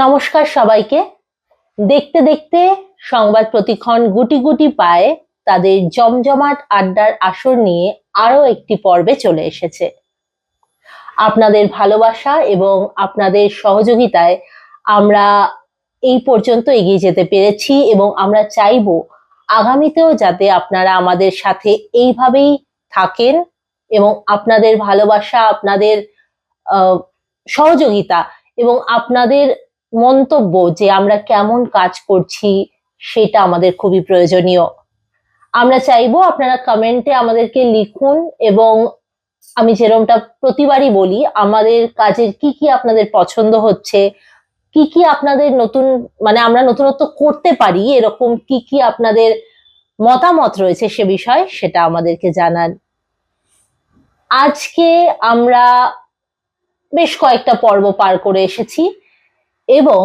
নমস্কার সবাইকে। দেখতে দেখতে সংবাদ প্রতিক্ষণ গুটি গুটি পায়ে তাদের জমজমাট আড্ডার আসর নিয়ে আরও একটি পর্বে চলে এসেছে। আপনাদের ভালোবাসা এবং আপনাদের সহযোগিতায় আমরা এই পর্যন্ত এগিয়ে যেতে পেরেছি এবং আমরা চাইব আগামীতেও যাতে আপনারা আমাদের সাথে এইভাবেই থাকেন এবং আপনাদের ভালোবাসা, আপনাদের সহযোগিতা এবং আপনাদের মন্তব্য যে আমরা কেমন কাজ করছি সেটা আমাদের খুবই প্রয়োজনীয়। আমরা চাইব আপনারা কমেন্টে আমাদেরকে লিখুন এবং আমি যেরকমটা প্রতিবারই বলি, আমাদের কাজের কি কি আপনাদের পছন্দ হচ্ছে, কি কি আপনাদের নতুন মানে আমরা নতুনত্ব করতে পারি, এরকম কি কি আপনাদের মতামত রয়েছে সে বিষয়ে সেটা আমাদেরকে জানান। আজকে আমরা বেশ কয়েকটা পর্ব পার করে এসেছি। এবং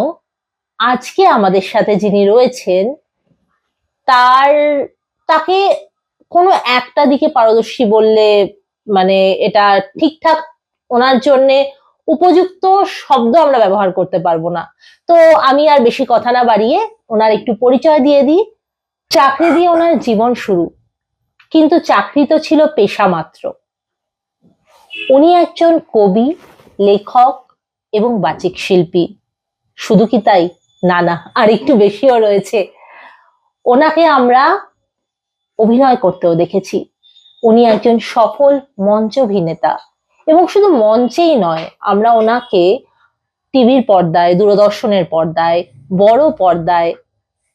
আজকে আমাদের সাথে যিনি রয়েছেন, তার, তাকে কোনো একটা দিকে পারদর্শী বললে মানে এটা ঠিকঠাক ওনার জন্য উপযুক্ত শব্দ আমরা ব্যবহার করতে পারব না। তো আমি আর বেশি কথা না বাড়িয়ে ওনার একটু পরিচয় দিয়ে দিই। চাকরি দিয়ে ওনার জীবন শুরু, কিন্তু চাকরি তো ছিল পেশা মাত্র। উনি একজন কবি, লেখক এবং বাচিক শিল্পী। শুধু কি তাই? না না, আর একটু বেশিও রয়েছে। ওনাকে আমরা অভিনয় করতেও দেখেছি। উনি একজন সফল মঞ্চ অভিনেতা। এবং শুধু মঞ্চেই নয়, আমরা ওনাকে টিভির পর্দায়, দূরদর্শনের পর্দায়, বড় পর্দায়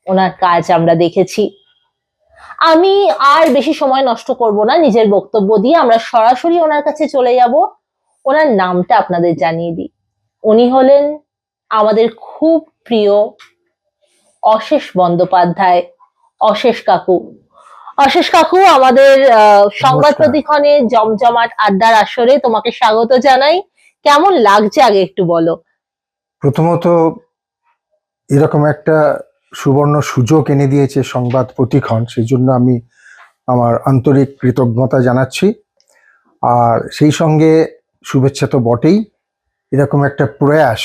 ওনার কাজ আমরা দেখেছি। আমি আর বেশি সময় নষ্ট করব না, নিজের বক্তব্য দিয়ে আমরা সরাসরি ওনার কাছে চলে যাব। ওনার নামটা আপনাদের জানিয়ে দিই। উনি হলেন আমাদের খুব প্রিয় অশেষ বন্দ্যোপাধ্যায় অশেষ কাকু। অশেষ কাকু আমাদের সংবাদ প্রতিক্ষণে জমজমাট আড্ডার আসরে তোমাকে স্বাগত জানাই। কেমন লাগছে আগে একটু বলো? প্রথমত এরকম একটা সুবর্ণ সুযোগ এনে দিয়েছে সংবাদ প্রতিক্ষণ সেই জন্য আমি আমার আন্তরিক কৃতজ্ঞতা জানাচ্ছি। আর সেই সঙ্গে শুভেচ্ছা তো বটেই। এরকম একটা প্রয়াস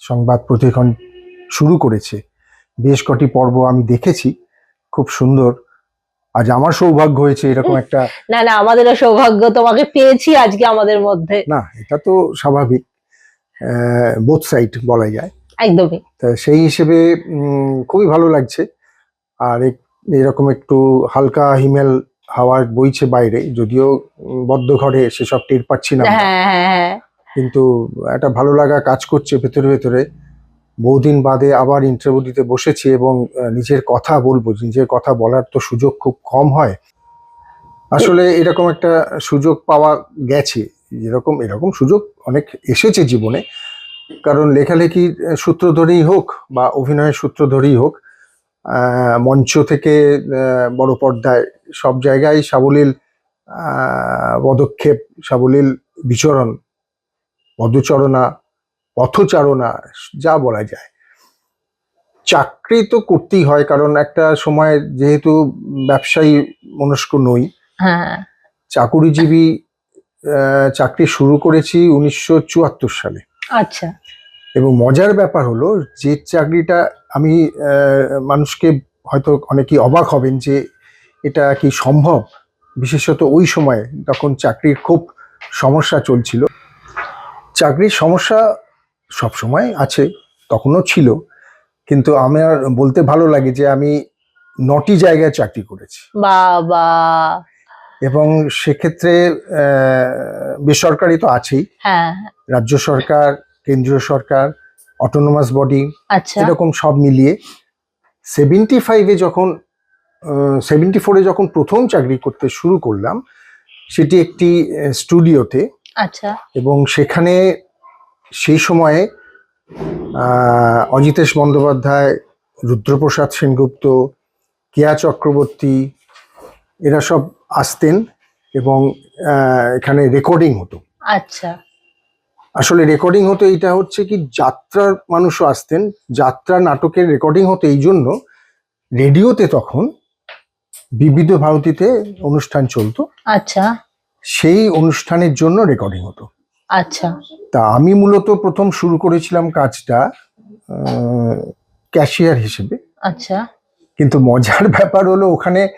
সংবাদ প্রতিক্ষণ শুরু করেছে। বেশ কটি পর্ব আমি দেখেছি। খুব সুন্দর। আজ আমার সৌভাগ্য হয়েছে এরকম একটা না না আমাদেরও সৌভাগ্য। তোমাকে পেয়েছি আজকে আমাদের মধ্যে। না এটা তো স্বাভাবিক। বোথ সাইড বলা যায়। একদমই। তা সেই হিসেবে খুবই ভালো লাগছে। আর এরকম একটু হালকা হিমেল হাওয়া বইছে বাইরে যদিও বদ্ধ ঘরে সেসব টের পাচ্ছি না হ্যাঁ হ্যাঁ হ্যাঁ। কিন্তু একটা ভালো লাগা কাজ করছে ভেতরে ভেতরে। বহুদিন বাদে আবার ইন্টারভিউ দিতে বসেছি এবং নিজের কথা বলব। নিজের কথা বলার তো সুযোগ খুব কম হয়। আসলে এরকম একটা সুযোগ পাওয়া গেছে। এরকম এরকম সুযোগ অনেক এসেছে জীবনে। কারণ লেখালেখির সূত্র ধরেই হোক বা অভিনয়ের সূত্র ধরেই হোক মঞ্চ থেকে বড় পর্দায় সব জায়গায় সাবলীল পদক্ষেপ, সাবলীল বিচরণ পদচারণা পথচারণা যা বলা যায়। চাকরি তো করতেই হয় কারণ একটা সময় যেহেতু ব্যবসায়ী মনস্ক নই। হ্যাঁ। চাকুরিজীবী চাকরি শুরু করেছি উনিশশো চুয়াত্তর সালে। আচ্ছা। এবং মজার ব্যাপার হলো যে চাকরিটা আমি আহ, মানুষকে হয়তো অনেকেই অবাক হবেন যে এটা কি সম্ভব? বিশেষত ওই সময়ে তখন চাকরির খুব সমস্যা চলছিল। চাকরির সমস্যা সব সময় আছে তখনও ছিল। কিন্তু আমার বলতে ভালো লাগে যে আমি নটি জায়গায় চাকরি করেছি। বাবা! এবং সেক্ষেত্রে বেসরকারি তো আছেই। হ্যাঁ। রাজ্য সরকার কেন্দ্রীয় সরকার অটোনোমাস বডি আচ্ছা। এরকম সব মিলিয়ে সেভেন্টি ফাইভে যখন সেভেন্টি ফোরে যখন প্রথম চাকরি করতে শুরু করলাম সেটি একটি স্টুডিওতে আচ্ছা। এবং সেখানে সেই সময়ে অজিতেশ বন্দ্যোপাধ্যায় রুদ্রপ্রসাদ সেনগুপ্ত কেয়া চক্রবর্তী এরা সব আসতেন এবং এখানে রেকর্ডিং হতো। আচ্ছা। আসলে রেকর্ডিং হতো এইটা হচ্ছে কি যাত্রার মানুষও আসতেন যাত্রা নাটকের রেকর্ডিং হতো এই জন্য রেডিওতে তখন বিবিধ ভারতীতে অনুষ্ঠান চলতো। আচ্ছা। সেই অনুষ্ঠানের জন্য রেকর্ডিং হতো। আচ্ছা। তা আমি মূলত প্রথম শুরু করেছিলাম কাজটা ক্যাশিয়ার হিসেবে। আচ্ছা। কিন্তু মজার ব্যাপার হলো ওখানে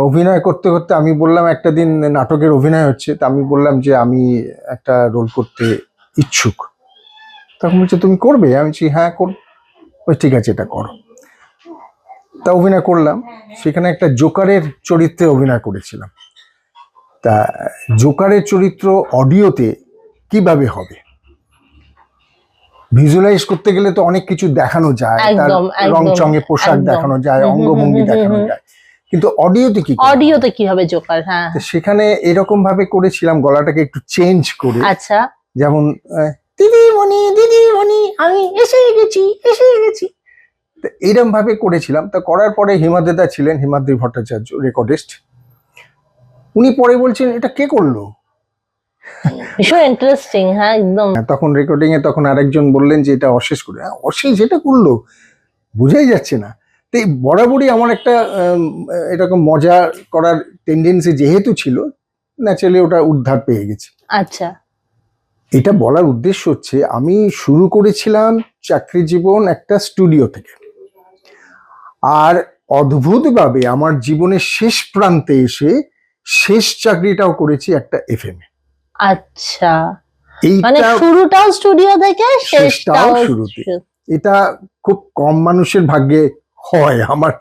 অভিনয় করতে করতে আমি বললাম একটা দিন নাটকের অভিনয় হচ্ছে তা আমি বললাম যে আমি একটা রোল করতে ইচ্ছুক। তখন বলছে তুমি করবে? আমি বলছি হ্যাঁ কর ওই ঠিক আছে এটা করো। তা অভিনয় করলাম। সেখানে একটা জোকারের চরিত্রে অভিনয় করেছিলাম। তা জোকারের চরিত্র অডিওতে কীভাবে হবে? ভিজুয়ালাইজ করতে গেলে তো অনেক কিছু দেখানো যায় তার রং চঙে পোশাক দেখানো যায় অঙ্গভঙ্গি দেখানো যায়। কিন্তু অডিওতে কি? অডিওতে কীভাবে জোকার? হ্যাঁ। সেখানে এরকম ভাবে করেছিলাম গলাটাকে একটু চেঞ্জ করে। আচ্ছা। যেমন দিদিমণি দিদিমণি আমি এসে গেছি এসে গেছি। তো এইরকম ভাবে করেছিলাম। তা করার পরে হিমাদেদা ছিলেন হিমাদ্রি ভট্টাচার্য রেকর্ডিস্ট। উনি পরে বলছেন এটা কে করল? ভীষণ ইন্টারেস্টিং হ্যাঁ একদম। হ্যাঁ, তখন রেকর্ডিং এ তখন আরেকজন বললেন যে এটা অশেষ করে। হ্যাঁ, অশেষ যেটা করল বোঝাই যাচ্ছে না। তো বরাবরই আমার একটা এরকম মজা করার টেন্ডেন্সি যেহেতু ছিল ন্যাচারালি ওটা উদ্ধার পেয়ে গেছে। আচ্ছা। এটা বলার উদ্দেশ্য হচ্ছে আমি শুরু করেছিলাম চাকরি জীবন একটা স্টুডিও থেকে। আর অদ্ভুতভাবে আমার জীবনের শেষ প্রান্তে এসে শেষ চাকরিটাও করেছি একটা এফএম এ। আচ্ছা। মানে শুরুটাও স্টুডিও থেকে শেষটাও শুরুতে। এটা খুব কম মানুষের ভাগ্যে হয় আমার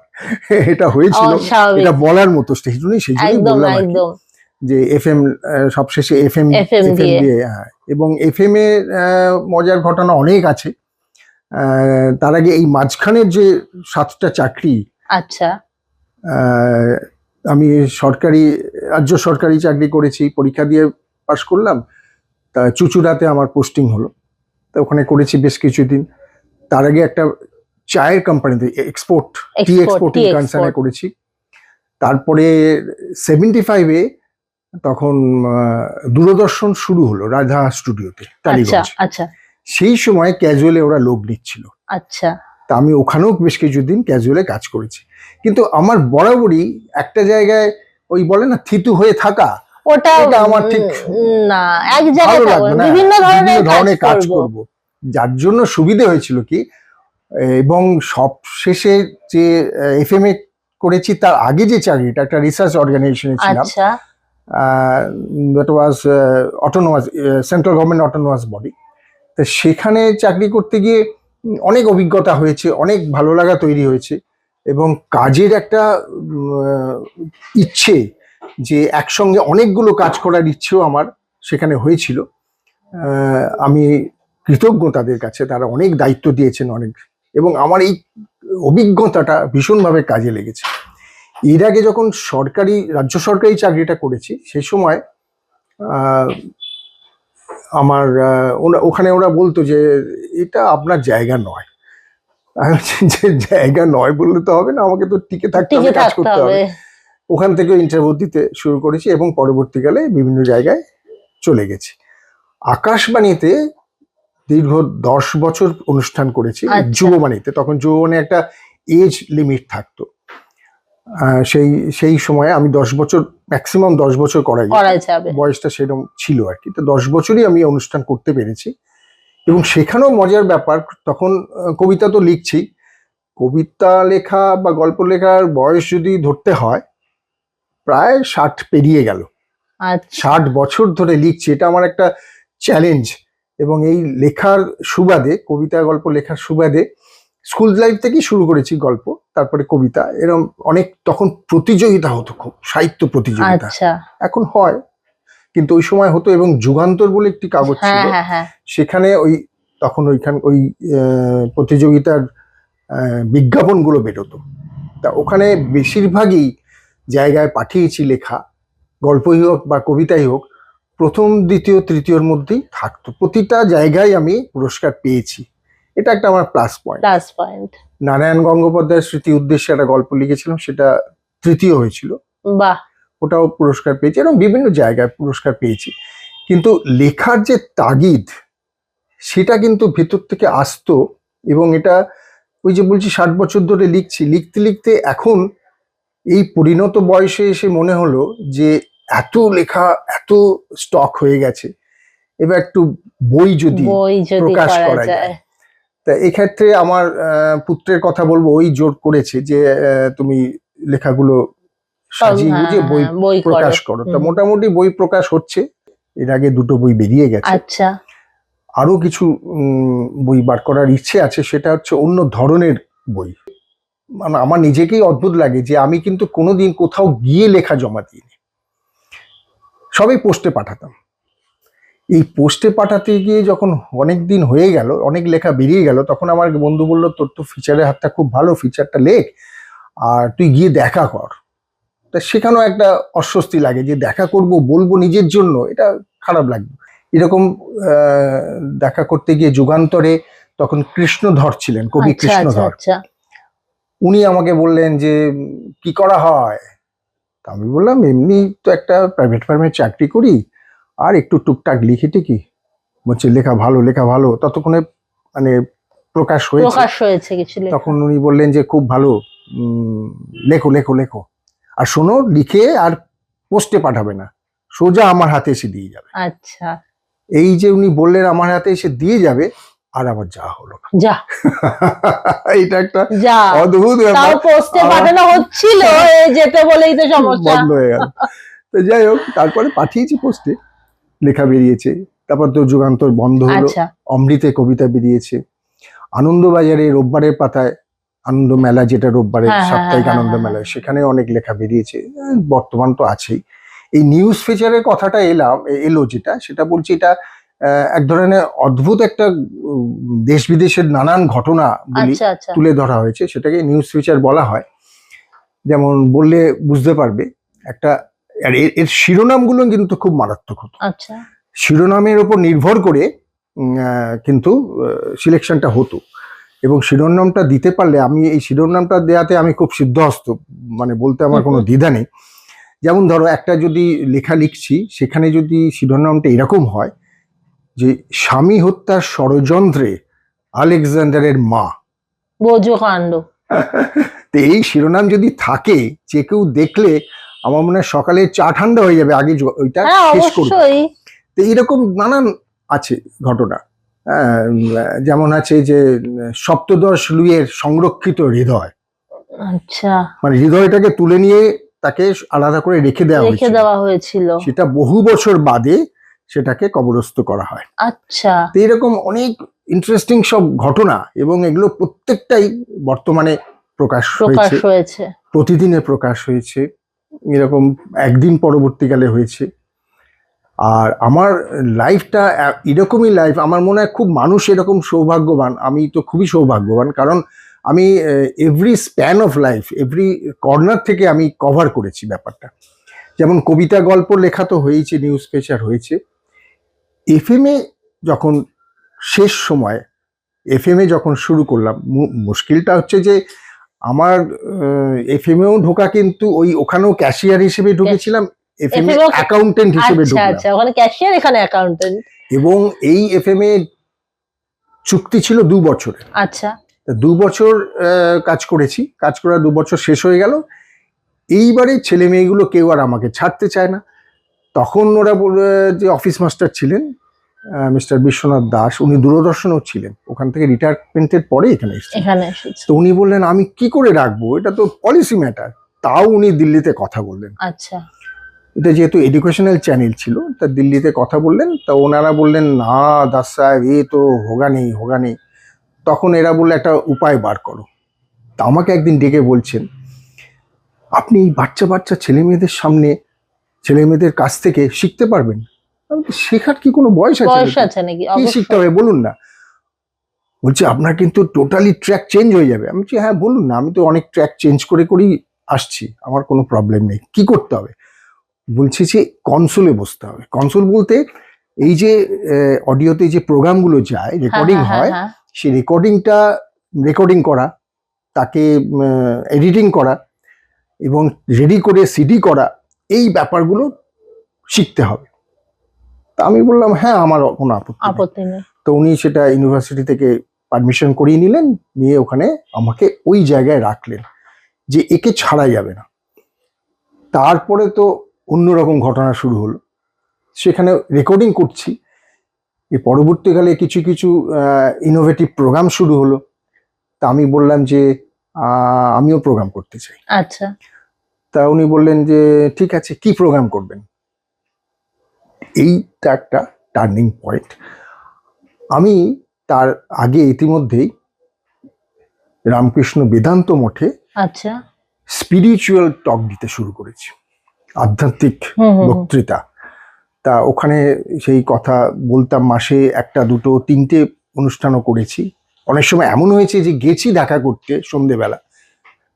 এটা হয়েছিল। এটা বলার মতো সেই জন্যই সেই জন্যই বললাম যে এফ এম সবশেষে এফ এম FM দিয়ে। হ্যাঁ, এবং এফ এম এ মজার ঘটনা অনেক আছে। তার আগে এই মাঝখানের যে সাতটা চাকরি আচ্ছা। আহ, আমি সরকারি রাজ্য সরকারি চাকরি করেছি পরীক্ষা দিয়ে পাশ করলাম তা চুচুড়াতে আমার পোস্টিং হলো। তা ওখানে করেছি বেশ কিছুদিন। তার আগে একটা চায়ের কোম্পানিতে এক্সপোর্ট টি এক্সপোর্ট কনসার্নে করেছি। তারপরে সেভেন্টি ফাইভে তখন দূরদর্শন শুরু হলো রাধা স্টুডিওতে আচ্ছা টালিগঞ্জ। আচ্ছা। সেই সময় ক্যাজুয়ালে ওরা লোক নিচ্ছিল। আচ্ছা। তা আমি ওখানেও বেশ কিছুদিন ক্যাজুয়ালে কাজ করেছি। কিন্তু আমার বরাবরই একটা জায়গায় ওই বলে না থিতু হয়ে থাকা ওটা আমার ঠিক না এক জায়গায় বিভিন্ন ধরনের কাজ করব। যার জন্য সুবিধে হয়েছিল কি এবং সব শেষে যে এফএম এ করেছি তার আগে যে চাকরিটা একটা রিসার্চ অর্গানাইজেশনে ছিলাম that was autonomous central government autonomous body তো সেখানে চাকরি করতে গিয়ে অনেক অভিজ্ঞতা হয়েছে অনেক ভালো লাগা তৈরি হয়েছে। এবং কাজের একটা ইচ্ছে যে একসঙ্গে অনেকগুলো কাজ করার ইচ্ছেও আমার সেখানে হয়েছিল। আমি কৃতজ্ঞ তাদের কাছে, তারা অনেক দায়িত্ব দিয়েছেন অনেক, এবং আমার এই অভিজ্ঞতাটা ভীষণভাবে কাজে লেগেছে। এর আগে যখন সরকারি, রাজ্য সরকারি চাকরিটা করেছি সেই সময় আমার ওখানে ওরা বলতো যে, এটা আপনার জায়গা নয়। আমি যে জায়গা নয় বললে তো হবে না আমাকে তো টিকে থাকতে হবে কাজ করতে হবে। ওখান থেকে ইন্টারভিউ দিতে শুরু করেছি এবং পরবর্তীকালে বিভিন্ন জায়গায় চলে গেছি। আকাশবাণীতে দীর্ঘ দশ বছর অনুষ্ঠান করেছি আচ্ছা। যুববাণীতে। তখন যুববাণী একটা এজ লিমিট থাকতো। আহ, সেই সেই সময়ে আমি দশ বছর ম্যাক্সিমাম দশ বছর করাই। বয়সটা সেরকম ছিল আর কি। তো দশ বছরই আমি অনুষ্ঠান করতে পেরেছি। এবং সেখানেও মজার ব্যাপার তখন কবিতা তো লিখছি। কবিতা লেখা বা গল্প লেখার বয়স যদি ধরতে হয় প্রায় ষাট পেরিয়ে গেল। আচ্ছা। ষাট বছর ধরে লিখছি এটা আমার একটা চ্যালেঞ্জ এবং এই লেখার সুবাদে কবিতা গল্প লেখার সুবাদে স্কুল লাইফ থেকেই শুরু করেছি গল্প তারপরে কবিতা। এরকম অনেক তখন প্রতিযোগিতা হতো খুব সাহিত্য প্রতিযোগিতা। আচ্ছা। এখন হয়। কিন্তু ওই সময় হতো এবং যুগান্তর বলে একটি কাগজ হ্যাঁ ছিল। হ্যাঁ হ্যাঁ। সেখানে ওই তখন ওইখান ওই প্রতিযোগিতার বিজ্ঞাপনগুলো বেরোতো। তা ওখানে বেশিরভাগই জায়গায় পাঠিয়েছি লেখা গল্পই হোক বা কবিতাই হোক প্রথম দ্বিতীয় তৃতীয়র মধ্যেই থাকতো। প্রতিটা জায়গায় আমি পুরস্কার পেয়েছি। এটা একটা আমার plus point plus point Narayan গঙ্গোপাধ্যায়ের স্মৃতি উদ্দেশ্যে একটা গল্প লিখেছিলাম সেটা তৃতীয় হয়েছিল। বাহ! ওটাও পুরস্কার পেয়েছি এবং বিভিন্ন জায়গায় পুরস্কার পেয়েছি। কিন্তু লেখার যে তাগিদ সেটা কিন্তু ভেতর থেকে আসতো এবং এটা ওই যে বলছি ষাট বছর ধরে লিখছি লিখতে লিখতে এখন এই পরিণত বয়সে এসে মনে হলো যে এত লেখা এত স্টক হয়ে গেছে। এবার একটু বই যদি প্রকাশ করা যায়। তা এক্ষেত্রে আমার পুত্রের কথা বলব ওই জোর করেছে যে তুমি লেখাগুলো সাজিয়ে হ্যাঁ, গুজিয়ে বই। প্রকাশ করো। তা মোটামুটি বই প্রকাশ হচ্ছে। এর আগে দুটো বই বেরিয়ে গেছে। আচ্ছা। আরও কিছু বই বার করার ইচ্ছে আছে সেটা হচ্ছে অন্য ধরনের বই। মানে আমার নিজেকেই অদ্ভুত লাগে যে আমি কিন্তু কোনোদিন কোথাও গিয়ে লেখা জমা দিইনি। সবই পোস্টে পাঠাতাম। এই পোস্টে পাঠাতে গিয়ে যখন অনেক দিন হয়ে গেল অনেক লেখা বেরিয়ে গেল তখন আমার বন্ধু বলল তোর তো ফিচারের হাতটা খুব ভালো ফিচারটা লেখ। আর তুই গিয়ে দেখা কর। তা সেখানেও একটা অস্বস্তি লাগে যে দেখা করব বলব নিজের জন্য এটা খারাপ লাগবে। এরকম আহ, দেখা করতে গিয়ে যুগান্তরে তখন কৃষ্ণধর ছিলেন কবি আচ্ছা আচ্ছা কৃষ্ণধর। আচ্ছা। উনি আমাকে বললেন যে কি করা হয়? তা আমি বললাম এমনি তো একটা প্রাইভেট ফার্মে চাকরি করি আর একটু টুকটাক লিখে টিকি। বলছে লেখা ভালো লেখা ভালো। ততক্ষণে মানে প্রকাশ হয়েছে। তখন উনি বললেন যে খুব ভালো লেখো লেখো লেখো। আর শোনো লিখে আর পোস্টে পাঠাবে না। সোজা আমার হাতে এসে দিয়ে যাবে। আচ্ছা। এই যে উনি বললেন আমার হাতে এসে দিয়ে যাবে আর আবার যা হলো না। যা। এটা একটা অদ্ভুত ব্যাপার। পোস্টে। পাঠানো হচ্ছিল যেতে বলেই তো সমস্যা। বন্ধ হয়ে গেল। তো যাই হোক তারপরে পাঠিয়েছি পোস্টে লেখা বেরিয়েছে। তারপর তো যুগান্তর বন্ধ হলো। আচ্ছা। অমৃতে কবিতা বেরিয়েছে। আনন্দবাজারে রোববারের পাতায় আনন্দ মেলা যেটা রোববারে হ্যাঁ, হ্যাঁ, সাপ্তাহিক হ্যাঁ, আনন্দ মেলায় সেখানে অনেক লেখা বেরিয়েছে বর্তমান তো আছেই। এই নিউজ ফিচারের কথাটা এলাম এলো যেটা সেটা বলছি এটা এক ধরনের অদ্ভুত একটা দেশ বিদেশের নানান ঘটনা বলি আচ্ছা আচ্ছা। তুলে ধরা হয়েছে সেটাকে নিউজ ফিচার বলা হয়। যেমন বললে বুঝতে পারবে একটা আর এর- শিরোনামগুলো কিন্তু খুব মারাত্মক হতো। আচ্ছা। শিরোনামের উপর নির্ভর করে কিন্তু সিলেকশনটা হতো। এবং শিরোনামটা দিতে পারলে আমি এই শিরোনামটা দেওয়াতে আমি খুব সিদ্ধহস্ত মানে বলতে আমার কোনো দ্বিধা নেই। যেমন ধরো একটা যদি লেখা লিখছি সেখানে যদি শিরোনামটা এরকম হয় যে স্বামী হত্যার ষড়যন্ত্রে আলেকজান্ডারের মা। কাণ্ড। তো এই শিরোনাম যদি থাকে যে কেউ দেখলে আমার মনে হয় সকালে চা ঠান্ডা হয়ে যাবে আগে ওইটা হ্যাঁ শেষ করবে। তো এইরকম নানান আছে ঘটনা। যেমন আছে যে সপ্তদশ লুইয়ের সংরক্ষিত হৃদয়। আচ্ছা। মানে হৃদয়টাকে তুলে নিয়ে তাকে আলাদা করে রেখে দেওয়া রেখে দেওয়া হয়েছিল। সেটা বহু বছর বাদে সেটাকে কবরস্থ করা হয়। আচ্ছা। তো এরকম অনেক ইন্টারেস্টিং সব ঘটনা এবং এগুলো প্রত্যেকটাই বর্তমানে প্রকাশ হয়েছে। প্রতিদিনে প্রকাশ হয়েছে। এরকম একদিন পরবর্তীকালে হয়েছে। আর আমার লাইফটা এরকমই লাইফ আমার মনে হয় খুব মানুষ এরকম সৌভাগ্যবান। আমি তো খুবই সৌভাগ্যবান, কারণ আমি every span of life every corner থেকে আমি কভার করেছি ব্যাপারটা। যেমন কবিতা গল্প লেখা তো হয়েছে নিউজ পেচার হয়েছে। এফএমএ যখন শেষ সময় এফএমএ যখন শুরু করলাম মুশকিলটা হচ্ছে যে আমার এফএমএও ঢোকা কিন্তু ওই ওখানেও ক্যাশিয়ার হিসেবে ঢুকেছিলাম এফএমএ অ্যাকাউন্টেন্ট হিসেবে আচ্ছা ঢুকলাম। আচ্ছা ওখানে ক্যাশিয়ার এখানে অ্যাকাউন্টেন্ট এবং এই এফএমএ চুক্তি ছিল দু বছর। আচ্ছা। দু বছর কাজ করেছি। কাজ করা দু বছর শেষ হয়ে গেল। এইবারে ছেলে মেয়েগুলো কেউ আর আমাকে ছাড়তে চায় না। তখন ওরা যে অফিস মাস্টার ছিলেন মিস্টার বিশ্বনাথ দাস উনি দূরদর্শনও ছিলেন। ওখান থেকে রিটায়ারমেন্টের পরে এখানে এসেছেন। এখানে এসেছে। তো উনি বললেন আমি কি করে রাখব? এটা তো পলিসি ম্যাটার তাও উনি দিল্লিতে কথা বললেন। আচ্ছা। এটা যেহেতু এডুকেশনাল চ্যানেল ছিল তা দিল্লিতে কথা বললেন তা ওনারা বললেন না দাস সাহেব এ তো হোগা নেই হোগা নেই। তখন এরা বললে একটা উপায় বার করো। তা আমাকে একদিন ডেকে বলছেন আপনি এই বাচ্চা বাচ্চা ছেলে মেয়েদের সামনে ছেলে মেয়েদের কাছ থেকে শিখতে পারবেন? শেখার কি কোনো বয়স আছে নাকি? কি শিখতে হবে বলুন না। বলছে আপনার কিন্তু টোটালি ট্র্যাক চেঞ্জ হয়ে যাবে। আমি বলছি হ্যাঁ বলুন না আমি তো অনেক ট্র্যাক চেঞ্জ করে করেই আসছি আমার কোনো প্রবলেম নেই কি করতে হবে? বলছি যে কনসোলে বসতে হবে। কনসোল বলতে এই যে অডিওতে যে প্রোগ্রামগুলো যায় হ্যাঁ, রেকর্ডিং হ্যাঁ, হয় হ্যাঁ, সেই রেকর্ডিংটা রেকর্ডিং করা তাকে এডিটিং করা এবং রেডি করে সিডি করা এই ব্যাপারগুলো শিখতে হবে। তা আমি বললাম হ্যাঁ আমার কোনো আপত্তি আপত্তি নেই। তো উনি সেটা ইউনিভার্সিটি থেকে পারমিশন করিয়ে নিলেন নিয়ে ওখানে আমাকে ওই জায়গায় রাখলেন যে একে ছাড়া যাবে না। তারপরে তো অন্যরকম ঘটনা শুরু হলো। সেখানে রেকর্ডিং করছি। এর পরবর্তীকালে কিছু কিছু ইনোভেটিভ প্রোগ্রাম শুরু হলো। তা আমি বললাম যে আমিও প্রোগ্রাম করতে চাই। আচ্ছা। তা উনি বললেন যে ঠিক আছে কি প্রোগ্রাম করবেন? এইটা একটা টার্নিং পয়েন্ট আমি তার আগে ইতিমধ্যেই রামকৃষ্ণ বেদান্ত মঠে আচ্ছা। স্পিরিচুয়াল টক দিতে শুরু করেছি। আধ্যাত্মিক। বক্তৃতা। তা ওখানে সেই কথা বলতাম মাসে একটা দুটো তিনটে অনুষ্ঠানও করেছি। অনেক সময় এমন হয়েছে যে গেছি দেখা করতে সন্ধেবেলা।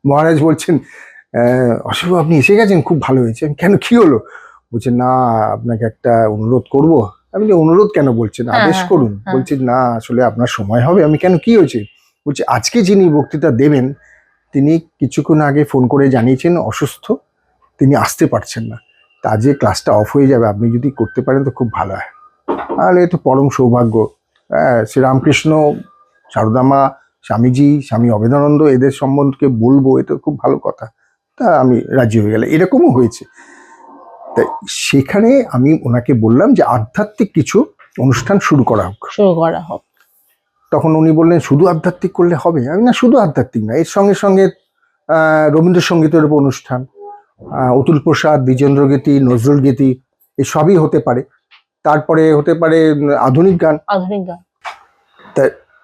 মহারাজ বলছেন "আহ, অশোক আপনি এসে গেছেন? খুব ভালো হয়েছে। আমি, কেন? কি হলো? বলছে না আপনাকে একটা অনুরোধ করব। আমি অনুরোধ কেন? বলছেন হ্যাঁ, আদেশ হ্যাঁ, করুন। হ্যাঁ। বলছে না আসলে আপনার সময় হবে। আমি কেন? কি হয়েছে? বলছে আজকে যিনি বক্তৃতা দেবেন তিনি কিছুক্ষণ আগে ফোন করে জানিয়েছেন অসুস্থ। তিনি আসতে পারছেন না। তা যে ক্লাসটা অফ হয়ে যাবে আপনি যদি করতে পারেন তো খুব ভালো হয়। তাহলে এ তো পরম সৌভাগ্য। হ্যাঁ শ্রীরামকৃষ্ণ সারদামা স্বামীজি স্বামী অবেদানন্দ এদের সম্বন্ধে বলব এটা খুব ভালো কথা। তা আমি রাজি হয়ে গেলাম। এরকমও হয়েছে। তাই সেখানে আমি ওনাকে বললাম যে আধ্যাত্মিক কিছু অনুষ্ঠান শুরু করা হোক। শুরু করা হোক। তখন উনি বললেন শুধু আধ্যাত্মিক করলে হবে? আমি না শুধু আধ্যাত্মিক না। এর সঙ্গে সঙ্গে রবীন্দ্রসঙ্গীতের উপর অনুষ্ঠান। অতুল প্রসাদ দ্বিজেন্দ্র গীতি নজরুল গীতি এই সবই হতে পারে। তারপরে হতে পারে আধুনিক গান। আধুনিক গান।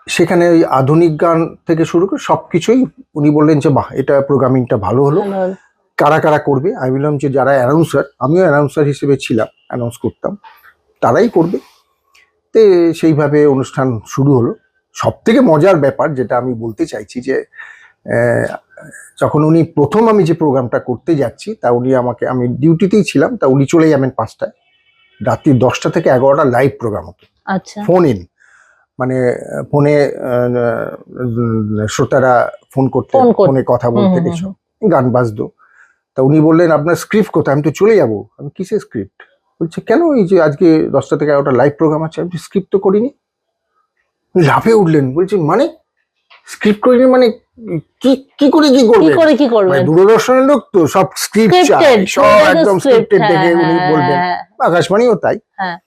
সেখানে ওই আধুনিক গান থেকে শুরু করে সব কিছুই উনি বললেন যে বাহ এটা প্রোগ্রামিংটা ভালো হলো। কারা কারা করবে? আমি বললাম যে যারা অ্যানাউন্সার আমিও অ্যানাউন্সার হিসেবে ছিলাম অ্যানাউন্স করতাম। তারাই করবে। তো সেইভাবে অনুষ্ঠান শুরু হলো। সব থেকে মজার ব্যাপার যেটা আমি বলতে চাইছি যে যখন উনি প্রথম আমি যে প্রোগ্রামটা করতে যাচ্ছি তা উনি আমাকে আমি ডিউটিতেই ছিলাম তা উনি চলে যাবেন পাঁচটায়। রাত্রি দশটা থেকে এগারোটা লাইভ প্রোগ্রাম হতো। আচ্ছা। ফোন ইন মানে ফোনে শ্রোতারা ফোন করতে ফোন কথা বলতে এসব গান বাজতো। তা উনি বললেন আপনার স্ক্রিপ্ট কোথায়? আমি তো চলে যাব। আমি কিসের স্ক্রিপ্ট বলছে কেন এই যে আজকে দশটা থেকে এগারোটা লাইভ প্রোগ্রাম আছে? আমি স্ক্রিপ্ট তো করিনি। লাফে উঠলেন। বলছি মানে? স্ক্রিপ্ট করিনি মানে কি কি করে কি কি করে কি মানে করবেন দূরদর্শনের লোক তো সব স্ক্রিপ্ট স্ক্রিপ্টেড সব একদম স্ক্রিপ্টেড দেখে উনি বলবেন। আকাশবাণীও তাই। হ্যাঁ।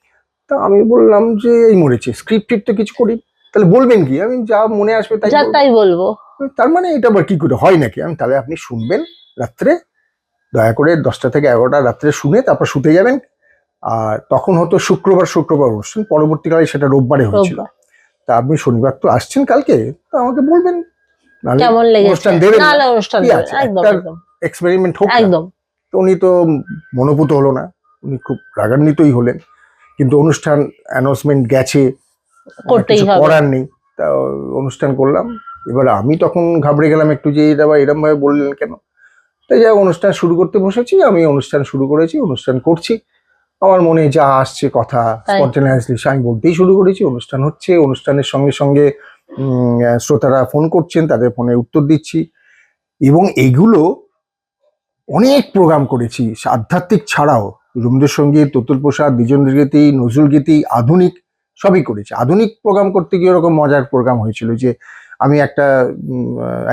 তা আমি বললাম যে এই মরেছে স্ক্রিপ্টেড তো কিছু করি। তাহলে বলবেন কি? আমি যা মনে আসবে তাই বলব। তাই বলব। তার মানে এটা আবার কি করে হয় নাকি? আমি তাহলে আপনি শুনবেন রাত্রে দয়া করে দশটা থেকে এগারোটা রাত্রে শুনে তারপর শুতে যাবেন। আর তখন হতো শুক্রবার শুক্রবার অনুষ্ঠান পরবর্তীকালে সেটা রোববারে হয়েছিল। তা আপনি শনিবার তো আসছেন কালকে তো আমাকে বলবেন। নাহলে কেমন লেগেছে? অনুষ্ঠান দেবেন না। না অনুষ্ঠান আছে? একদম এক্সপেরিমেন্ট হোক একদম। তো উনি তো মনোভূত হলো না উনি খুব রাগান্বিতই হলেন। কিন্তু অনুষ্ঠান অ্যানাউন্সমেন্ট গেছে করতেই কিছু হবে। করার নেই। তা অনুষ্ঠান করলাম। এবার আমি তখন ঘাবড়ে গেলাম একটু যে এটা আবার এরম ভাবে বললেন কেন? তাই যাই অনুষ্ঠান শুরু করতে বসেছি আমি অনুষ্ঠান শুরু করেছি অনুষ্ঠান করছি। আমার মনে যা আসছে কথা স্পন্টেনিয়াসলি আমি বলতেই শুরু করেছি অনুষ্ঠান হচ্ছে। অনুষ্ঠানের সঙ্গে সঙ্গে শ্রোতারা ফোন করছেন তাদের ফোনে উত্তর দিচ্ছি। এবং এগুলো অনেক প্রোগ্রাম করেছি আধ্যাত্মিক ছাড়াও। রবীন্দ্রসঙ্গীত ততুল প্রসাদ নজরুল গীতি আধুনিক সবই করেছি। আধুনিক প্রোগ্রাম করতে গিয়ে ওরকম মজার প্রোগ্রাম হয়েছিল যে আমি একটা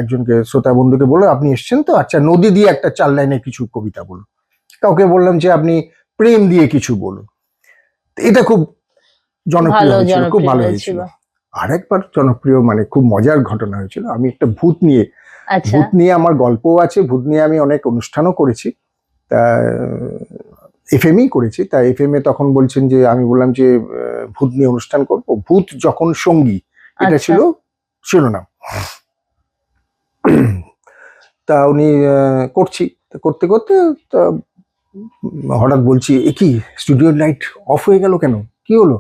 একজনকে শ্রোতা বন্ধুকে বললাম আপনি এসছেন তো? আচ্ছা নদী দিয়ে একটা চার লাইনে কিছু কবিতা বলুন। কাউকে বললাম যে আপনি প্রেম দিয়ে কিছু বলুন। এটা খুব জনপ্রিয় হয়েছিল খুব ভালো হয়েছিল। আরেকবার জনপ্রিয় মানে খুব মজার ঘটনা হয়েছিল আমি একটা ভূত নিয়ে আচ্ছা। ভূত নিয়ে আমার গল্পও আছে ভূত নিয়ে আমি অনেক অনুষ্ঠানও করেছি। তা এফএমই করেছি তা এফএম এ তখন বলছেন যে আমি বললাম যে ভূত নিয়ে অনুষ্ঠান করব। ভূত যখন সঙ্গী এটা আচ্ছা। ছিল শিরোনাম। তা উনি করছি। করতে করতে হঠাৎ বলছি এ কি স্টুডিওর লাইট অফ হয়ে গেল কেন? কি হলো?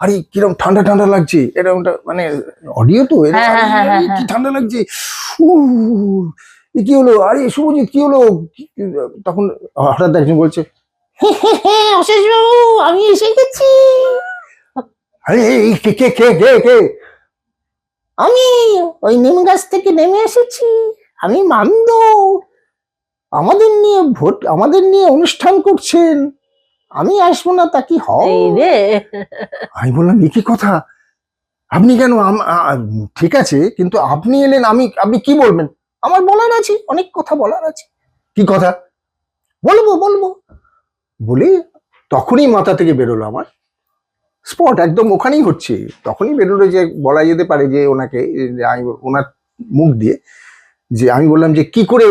আরে কিরম ঠান্ডা ঠান্ডা লাগছে। এরকমটা মানে অডিও তো এরকম, হ্যাঁ, হ্যাঁ, হ্যাঁ, কি ঠান্ডা লাগছে? কি হলো? আরে শুভজিৎ কি হলো? তখন হঠাৎ একজন বলছে অশেষ বাবু আমি এসে গেছি। আরে কে কে কে কে কে? আমি ওই নিম গাছ থেকে নেমে এসেছি। আমি মান্দ আমাদের নিয়ে ভোট আমাদের নিয়ে অনুষ্ঠান করছেন। আমি আসব না তা কি হয়? আমি বললাম এ কি কথা? আপনি কেন? ঠিক আছে কিন্তু আপনি এলেন আমি আপনি কি বলবেন? আমার বলার আছে অনেক কথা বলার আছে। কি কথা? বলব বলব। বলি তখনই মাথা থেকে বেরোলো আমার। স্পট একদম ওখানেই হচ্ছে। তখনই বেরোলো যে বলা যেতে পারে যে ওনাকে আমি ওনার মুখ দিয়ে যে আমি বললাম যে কি করে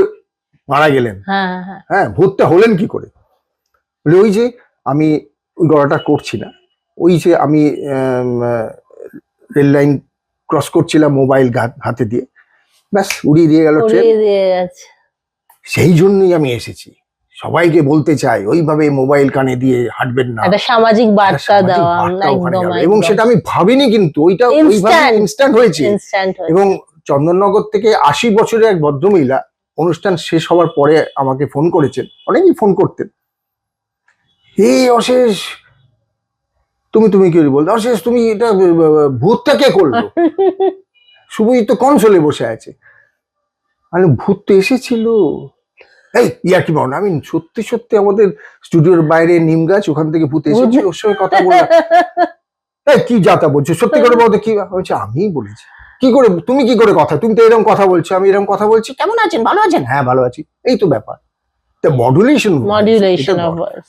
মারা গেলেন। হ্যাঁ হ্যাঁ হ্যাঁ। ভূতটা হলেন কি করে? বলে ওই যে আমি ওই গলাটা করছি না। ওই যে আমি রেল লাইন ক্রস করছিলাম মোবাইল হাতে দিয়ে। ব্যাস উড়িয়ে দিয়ে গেল ট্রেন। সেই জন্যই আমি এসেছি। সবাইকে বলতে চাই ওইভাবে মোবাইল কানে দিয়ে হাঁটবেন না। সামাজিক বার্তা দেওয়া এবং সেটা আমি ভাবিনি কিন্তু ওইটা ওইভাবে ইনস্ট্যান্ট হয়েছে। এবং চন্দননগর থেকে আশি বছরের এক ভদ্রমহিলা অনুষ্ঠান শেষ হওয়ার পরে আমাকে ফোন করেছেন। অনেকেই ফোন করতেন। হে অশেষ তুমি তুমি কি বলতো অশেষ তুমি এটা ভূতটা কে করল? শুভই তো কনসোলে বসে আছে। আরে ভূত তো এসেছিল। এই ইয়ার কি আমি সত্যি সত্যি আমাদের স্টুডিওর বাইরে নিম গাছ ওখান থেকে ভূত এসেছিল ওর সঙ্গে কথা বললাম। কি যাতা বলছো? সত্যি করে বলতে কি আমিই বলেছি। কি করে তুমি কি করে কথা তুমি তো এরকম কথা বলছো আমি এরকম কথা বলছি। কেমন আছেন? ভালো আছেন? হ্যাঁ ভালো আছি। এই তো ব্যাপার। তা মডুলেশন মডিউলেশন অফ ভয়েস